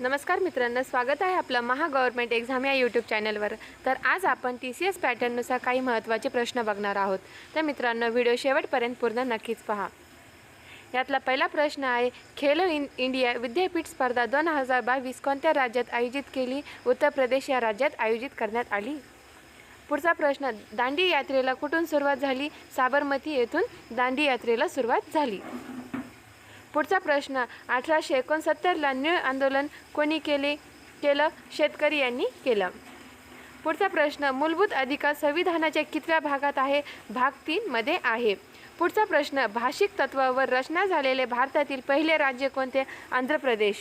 नमस्कार मित्रांनो स्वागत आहे आपलं महा गव्हर्नमेंट एक्झाम या यूट्यूब चॅनलवर. तर आज आपण टी सी एस पॅटर्ननुसार काही महत्त्वाचे प्रश्न बघणार आहोत. तर मित्रांनो व्हिडिओ शेवटपर्यंत पूर्ण नक्कीच पहा. यातला पहिला प्रश्न आहे खेलो इन इंडिया विद्यापीठ स्पर्धा दोन हजार बावीस कोणत्या राज्यात आयोजित केली? उत्तर प्रदेश या राज्यात आयोजित करण्यात आली. पुढचा प्रश्न दांडी यात्रेला कुठून सुरुवात झाली? साबरमती येथून दांडी यात्रेला सुरुवात झाली. पुढचा प्रश्न अठराशे एकोणसत्तरला निळ आंदोलन कोणी केले? केलं? शेतकरी यांनी केलं. पुढचा प्रश्न मूलभूत अधिकार संविधानाच्या कितव्या भागात आहे? भाग तीनमध्ये आहे. पुढचा प्रश्न भाषिक तत्वावर रचना झालेले भारतातील पहिले राज्य कोणते? आंध्र प्रदेश.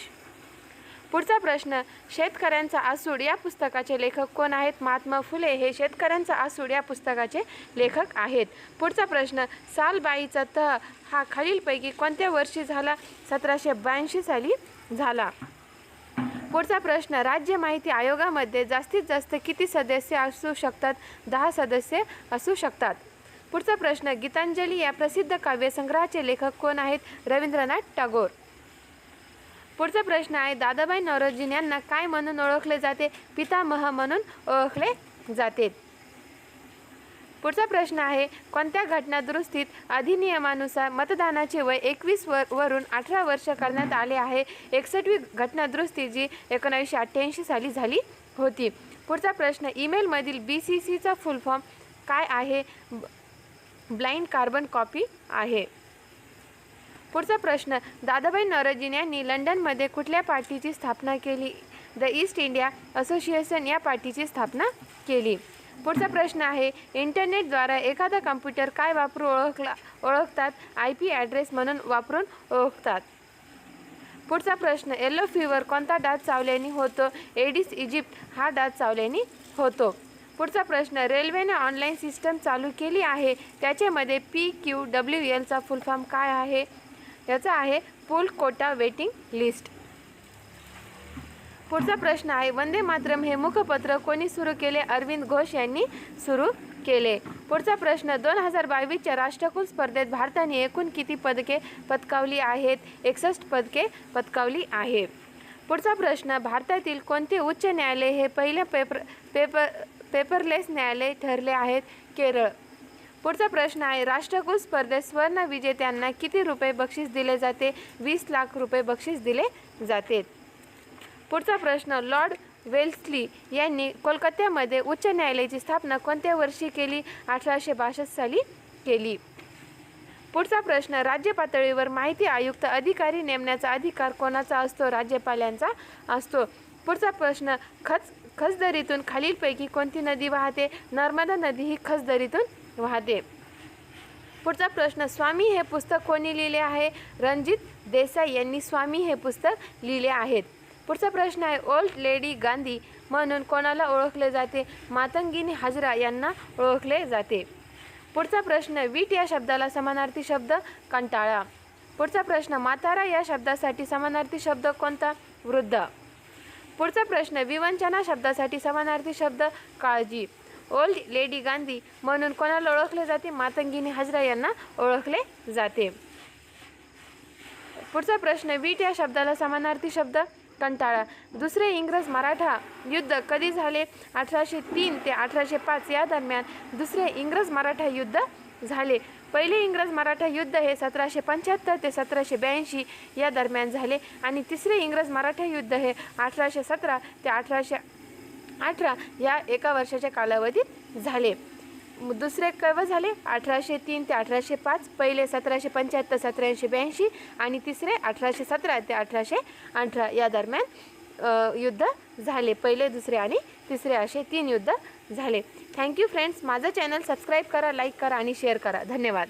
पुढचा प्रश्न शेतकऱ्यांचा आसूड या पुस्तकाचे लेखक कोण आहेत? महात्मा फुले हे शेतकऱ्यांचा आसूड या पुस्तकाचे लेखक आहेत. पुढचा प्रश्न सालबाईचा तह हा खालीलपैकी कोणत्या वर्षी झाला? सतराशे ब्याऐंशी साली झाला. पुढचा प्रश्न राज्य माहिती आयोगामध्ये जास्तीत जास्त किती सदस्य असू शकतात? दहा सदस्य असू शकतात. पुढचा प्रश्न गीतांजली या प्रसिद्ध काव्यसंग्रहाचे लेखक कोण आहेत? रवींद्रनाथ टागोर. पुढचा प्रश्न आहे दादाबाई नौरोजीन यांना काय म्हणून ओळखले जाते? पितामह म्हणून ओळखले जाते. पुढचा प्रश्न आहे कोणत्या घटना दुरुस्तीत अधिनियमानुसार मतदानाचे वय एकवीस वर वरून अठरा वर्ष करण्यात आले आहे? एकसष्टवी घटना दुरुस्ती जी एकोणावीसशे अठ्ठ्याऐंशी साली झाली होती. पुढचा प्रश्न ईमेलमधील बी सी सीचा फुल फॉर्म काय आहे? ब्लाइंड कार्बन कॉपी आहे. पुढचा प्रश्न दादाबाई नौरोजीन यांनी लंडनमध्ये कुठल्या पार्टीची स्थापना केली? द ईस्ट इंडिया असोसिएशन या पार्टीची स्थापना केली. पुढचा प्रश्न आहे इंटरनेटद्वारा एखादा कम्प्युटर काय वापरून ओळखला ओळखतात? आय पी ॲड्रेस म्हणून वापरून ओळखतात. पुढचा प्रश्न येलो फीवर कोणता डास चावल्याने होतो? एडिस इजिप्त हा डास चावल्याने होतो. पुढचा प्रश्न रेल्वेने ऑनलाईन सिस्टम चालू केली आहे? त्याच्यामध्ये पी क्यू डब्ल्यू एलचा फुलफॉर्म काय आहे? याचा आहे फुल कोटा वेटिंग लिस्ट. पुढचा प्रश्न आहे वंदे मातरम हे मुखपत्र कोणी सुरू केले? अरविंद घोष यांनी सुरू केले. पुढचा प्रश्न दोन हजार बावीसच्या राष्ट्रकुल स्पर्धेत भारताने एकूण किती पदके पदकावली आहेत? एकसष्ट पदके पदकावली आहे पुढचा प्रश्न भारतातील कोणते उच्च न्यायालय हे पहिले पेपर पेपर पेपरलेस न्यायालय ठरले आहेत? केरळ. पुढचा प्रश्न आहे राष्ट्रकुल स्पर्धेत स्वर्ण विजेत्यांना किती रुपये बक्षीस दिले जाते? वीस लाख रुपये बक्षीस दिले जाते. पुढचा प्रश्न लॉर्ड वेल्सली यांनी कोलकात्यामध्ये उच्च न्यायालयाची स्थापना कोणत्या वर्षी केली? अठराशे बासष्ट साली केली. पुढचा प्रश्न राज्य पातळीवर माहिती आयुक्त अधिकारी नेमण्याचा अधिकार कोणाचा असतो? राज्यपालांचा असतो. पुढचा प्रश्न खच खचदरीतून खालीलपैकी कोणती नदी वाहते? नर्मदा नदी ही खचदरीतून वाहते पुढचा प्रश्न स्वामी हे पुस्तक कोणी लिहिले आहे? रणजित देसाई यांनी स्वामी हे पुस्तक लिहिले आहेत. पुढचा प्रश्न आहे ओल्ड लेडी गांधी म्हणून कोणाला ओळखले जाते? मातंगिनी हजरा यांना ओळखले जाते. पुढचा प्रश्न वीट या शब्दाला समानार्थी शब्द कंटाळा. पुढचा प्रश्न मातारा या शब्दासाठी समानार्थी शब्द कोणता? वृद्ध. पुढचा प्रश्न विवंचना शब्दासाठी समानार्थी शब्द काळजी. ओल्ड लेडी गांधी म्हणून कोणाला ओळखले जाते? मातंगिनी हाजरा यांना ओळखले जाते. पुढचा प्रश्न वीट या शब्दाला समानार्थी शब्द कंटाळा. दुसरे इंग्रज मराठा युद्ध कधी झाले? अठराशे तीन ते अठराशे पाच या दरम्यान दुसरे इंग्रज मराठा युद्ध झाले. पहिले इंग्रज मराठा युद्ध हे सतराशे पंच्याहत्तर ते सतराशे ब्याऐंशी या दरम्यान झाले आणि तिसरे इंग्रज मराठा युद्ध हे अठराशे सतरा ते अठराशे अठरा या एका वर्षाच्या कालावधीत झाले. दुसरे केव्हा झाले अठराशे तीन ते अठराशे पाच पहिले सतराशे पंच्याहत्तर सतराशे ब्याऐंशी आणि तिसरे अठराशे सतरा ते अठराशे अठरा या दरम्यान युद्ध झाले. पहिले दुसरे आणि तिसरे असे तीन युद्ध झाले. थँक्यू फ्रेंड्स माझं चॅनल सबस्क्राईब करा लाईक करा आणि शेअर करा. धन्यवाद.